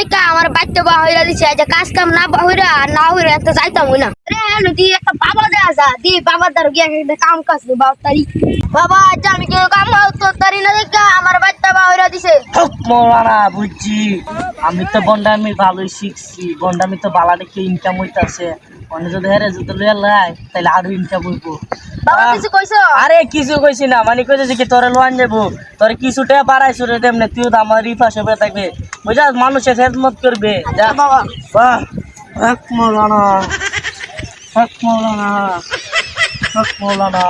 দেখা, আমার বা হইরা দিছে যে কাজ কাম না হইরা না হইরা একটা যাইতাম রে একটা বাবা দেয়া যা দি বাবা দার গিয়া একটা কাম কাজ বাবা তারি। বাবা আজ আমি কেউ কাম তো তারি না দেখা, আমার বাচ্চা বা হইরা দিছে। মৌলানা বুঝছি। আমি তো বন্ডামি ভালোই শিখছি, বন্ডামি তো বালা দেখে ইনকাম হইতাছে। অন্য যদি হেরে যদি লইয়া লাই তাহলে আরও ইনকাম হইবো। বাবা কিছু কইছো? আরে কিছু কইছি না মানে কইছে কি তোরে যাব তোরে কিছুটা বাড়াইছো রে তেমনি তুই তো আমার রিফাস থাকবে। বুঝা মানুষের খেদমত করবে। যা। বাবা। বাহ। হক মৌলানা হক মৌলানা হক মৌলানা।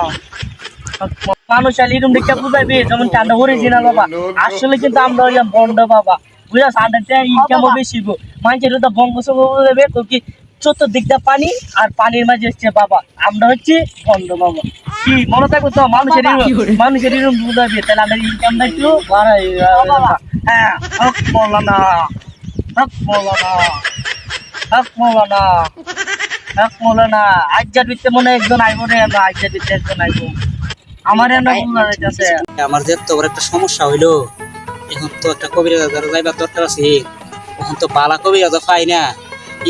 মানুষ আলি এরকম দেখে বুঝাইবে যেমন ঠান্ডা অরিজিনাল বাবা। আসলে কিন্তু আমরা হইলাম বন্ড বাবা। বুঝা ঠান্ডাটা ইনকামও। বেশি মানুষের তো বঙ্গ সঙ্গ দেবে তো কি পানি আর পানির মাঝে হচ্ছে বাবা আমরা হচ্ছে বাবা। কি মনে থাকবে তো মানুষের মানুষের এরকম বুঝাবে তাহলে আমাদের ইনকামটা একটু বাড়াই হ্যাঁ হক মৌলানা হক মৌলানা হক মৌলানা হক মৌলানা। আজ্জার ভিতরে মনে একজন আইব রে আমরা আজ্জার ভিতরে একজন আইব। আমার আমার যে বড় একটা সমস্যা হইল এখন তো একটা কবিরাজ যাইবার দরকার আছে। এখন তো বালা কবিরাজ পাই না।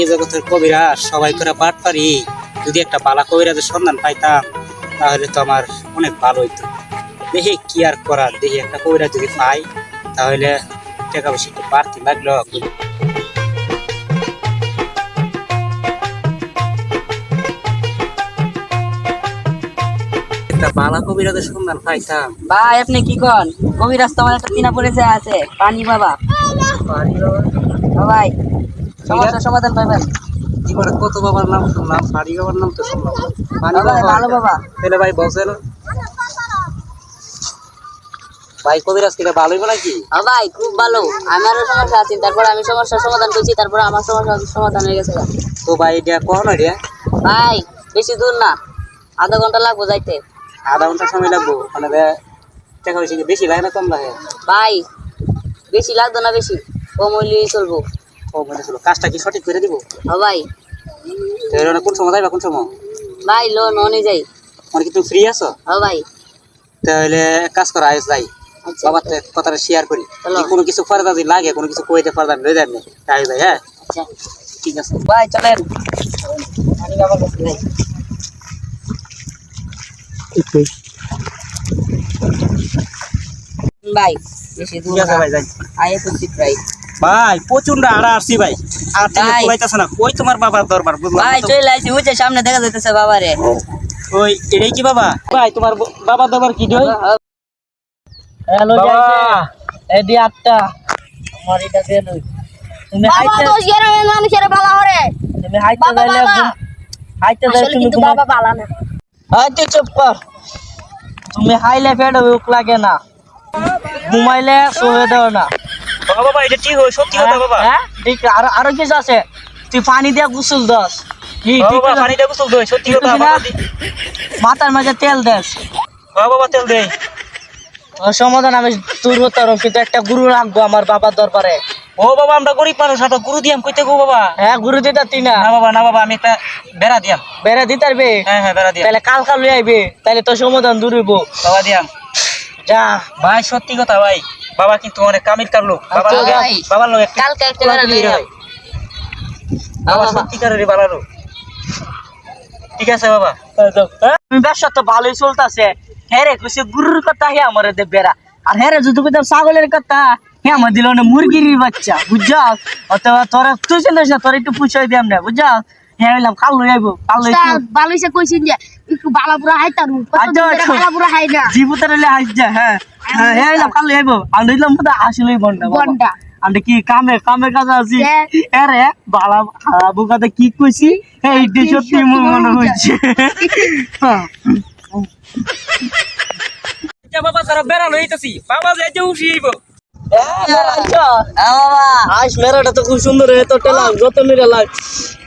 এই জগতের কবিরাজ সবাই করে পাঠ পারি যদি একটা বালা কবিরাজের সন্ধান পাইতাম তাহলে তো আমার অনেক ভালো হইতো। দেখি কি আর করার দেখি একটা কবিরাজ যদি পাই তাহলে টাকা পয়সা একটু বাড়তি লাগল। একটা বালা কবিরাজের সন্ধান পাইতাম। ভাই আপনি কি কন? কবি রাস্তা আমার একটা তিনা পড়েছে আছে। পানি বাবা। বাবা? ভাই সমাধান পাবেন জীবনে কত বাবার নাম শুনলাম? বাড়ি বাবার নাম তো শুনলাম। ভালো বাবা। তাহলে ভাই বলছেন ভাই কবিরাজ কিনা ভালোই বলা কি হ্যাঁ ভাই খুব ভালো। আমারও সমস্যা আছে তারপর আমি সমস্যার সমাধান করছি তারপর আমার সমস্যার সমাধান হয়ে গেছে তো ভাই এটা কখন এটা। ভাই বেশি দূর না। আধা ঘণ্টা লাগবো যাইতে। আধা ঘণ্টা সময় লাগবো। মানে টাকা বেশি লাগে না কম লাগে ভাই বেশি লাগতো না বেশি। কম হইলেই চলবো। ও মানে ছিল কাজটা কি সঠিক করে দিব? হ্যাঁ ভাই। তাহলে কোন সময় যাইবা কোন সময়? ভাই লোন অনুযায়ী মানে কি তুমি ফ্রি আছো? হ্যাঁ ভাই। তাহলে কাজ করা আজ যাই। আচ্ছা। বাবার কথাটা শেয়ার করি। কোনো কিছু ফারদা যদি লাগে কোনো কিছু কইতে ফারদা লই যাবে তাই যাই হ্যাঁ? আচ্ছা। ঠিক আছে। ভাই চলেন। পানি বাবার কাছে যাই ভাই বেশি দূর যাই। আয়ে করছি প্রায় ভাই প্রচণ্ড আড়া আসছি ভাই। আর তুমি ভাই। না। কই তোমার বাবার দরবার বুঝলাম ভাই না তো। চলে সামনে দেখা যাইতেছে বাবারে। ওই এটাই কি বাবা? ভাই তোমার ব- বাবার দরবার কি দই হ্যালো বাবা। এদি আটটা। আমার এটা লই। তুমি বাবা হাইতে তো গ্রামের মানুষের বালা হরে। তুমি হাইতে বাবা যাইলে। ঘুম- হাইতে আসলে তুমি কিন্তু ঘুমা বাবা বালা না। হাইতে চুপ কর। তুমি হাইলে ফেড উক লাগে না। ঘুমাইলে শুয়ে দাও না। বাবা বাবা এটা ঠিক সত্যি কথা বাবা। হ্যাঁ? ঠিক আরও আরও কিছু আছে? তুই পানি দিয়ে গুসল দাস। গোসল সত্যি কথা? মাথার মাঝে তেল দেস। বাবা বাবা তেল দেই সমাধান আমি কিন্তু একটা গুরু রাখব আমার বাবার দরবারে। ও বাবা আমরা গরিব মানুষ গুরু দিয়াম কইতে গো বাবা। হ্যাঁ গুরু দিতা তুই না। বাবা না বাবা আমি একটা বেড়া দিয়াম। বেড়া দিতে পারবে? হ্যাঁ হ্যাঁ বেড়া দিয়াম। তাহলে কাল কাল লই আইবে তাহলে তোর সমাধান দূর হইব। বাবা দিয়াম যা। ভাই সত্যি কথা ভাই। বাবা কিন্তু অনেক কামিল কার লোক। বাবা আচ্ছা, লোক- বাবার লোক একটা কালকে একটা হয়। বাবা সত্যিকারেরই বাবা লোক। ঠিক আছে বাবা। ব্যবসা তো ভালোই চলতেছে। হ্যাঁ রে কইছে গুরুর কথা হে আমার দে বেড়া। আর হ্যাঁ রে যদি কইতাম ছাগলের কথা হ্যাঁ আমার দিল না মুরগির বাচ্চা বুঝছাস? অথবা তোরা তুই চিন্তা তোর একটু পুষাই দিয়াম না বুঝছাস? হ্যাঁ হইলাম কাল লই আইবো কাল লই বালু সে কইছেন যে একটু বালা পুরা হাইতারু আচ্ছা, আচ্ছা। বালা পুরা হাই না। জীবুতার হইলে হাস যা হ্যাঁ। হ্যাঁ হইলাম কাল লই আইবো। আর তো বন্ডা বন্ডা কি কামে কামে কাজ আছি। আরে বালা কথা কি কইছি? এইটি সত্যি মনে মনে হচ্ছে হ্যাঁ। বাবা তারা বেড়া লইতেছি বাবা যে যে উঠি আইব। আচ্ছা হ্যাঁ আজ মেরাটা তো খুব সুন্দর হয়ে তো টেলাম যত মেরা লাগ।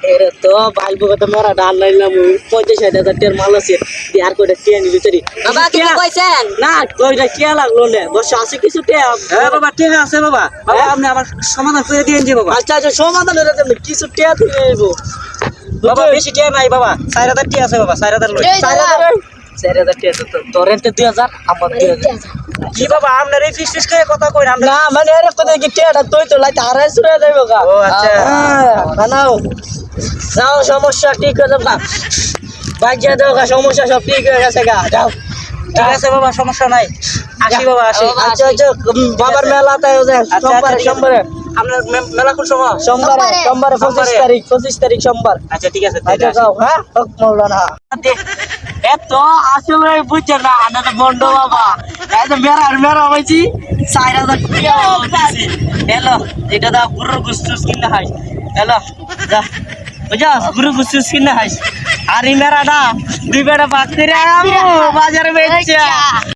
এরে তো ভাই বকে তো মেরা ডাল লাইলাম পঞ্চাশ ষাট হাজার টের মাল আছে দিয়ে আর কয়টা টিয়া নিলি তরি। বাবা কিছু কইছেন? না কয়টা টিয়া লাগল না বসে আছে কিছু টিয়া? হ্যাঁ বাবা ঠিক আছে বাবা। বাবা আপনি আমার সমাধান করে দিয়ে যে বাবা। আচ্ছা আচ্ছা সমাধান হয়ে যাবে কিছু টিয়া আইবো। বাবা বেশি টিয়া নাই বাবা চার হাজার টিয়া আছে বাবা চার হাজার লই। এই দাদা চার হাজার টাকা তো- তোর দুই হাজার আমার দুই হাজার। কি বাবা আপনার এই ফিস ফিস করে কথা কই আমরা না মানে এর কথা কি টেটা তুই তো লাইতে আড়াই শুরু হয়ে গা। ও আচ্ছা। হ্যাঁ, নাও যাও সমস্যা ঠিক হয়ে যাবে। বাজিয়ে দাও গা সমস্যা সব ঠিক হয়ে গেছে গা। যাও। ঠিক আছে বাবা সমস্যা নাই। আসি বাবা আসি। বাবা, আচ্ছা আচ্ছা বাবার মেলাতে আচ্ছা, সোমবারে সোমবারে। আপনার মেলা কোন সময়? সোমবারে সোমবারে। সোমবারে পঁচিশ তারিখ পঁচিশ তারিখ সোমবার। আচ্ছা ঠিক আছে আচ্ছা। যাও হ্যাঁ? হক মৌলানা। এত আসলে না আনা তো বাবা। এই তো মেরা মেরা হয়েছি। চার হাজার টাকা এটা দা গুরুর গুস্তুস কিনা হাই এলো যা। বুঝা গুরু গুস্তুস কিনা হাই আর মেরাটা দুই বেড়া বাজারে বেচছে।